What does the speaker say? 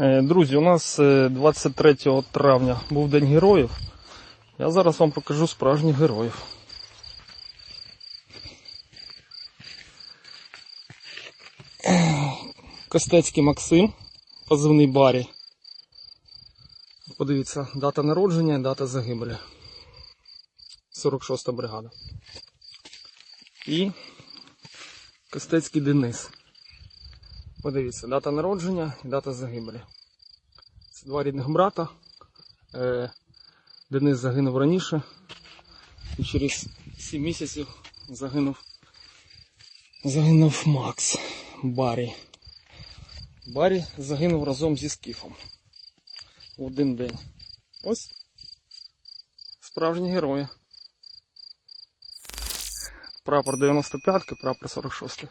Е, Друзі, у нас е, 23 травня був День героїв. Я зараз вам покажу справжніх героїв. Костецький Максим, позивний Барі. Подивіться, дата народження і дата загибелі. 46 бригада. І Костецький Денис. Подивіться, дата народження і дата загибелі. Це два рідних брата. Е, Денис загинув раніше. І через 7 місяців загинув. Загинув Макс Барі. Барі загинув разом зі Скіфом. В один день. Ось. Справжні герої. Прапор 95-ки, прапор 46-ки.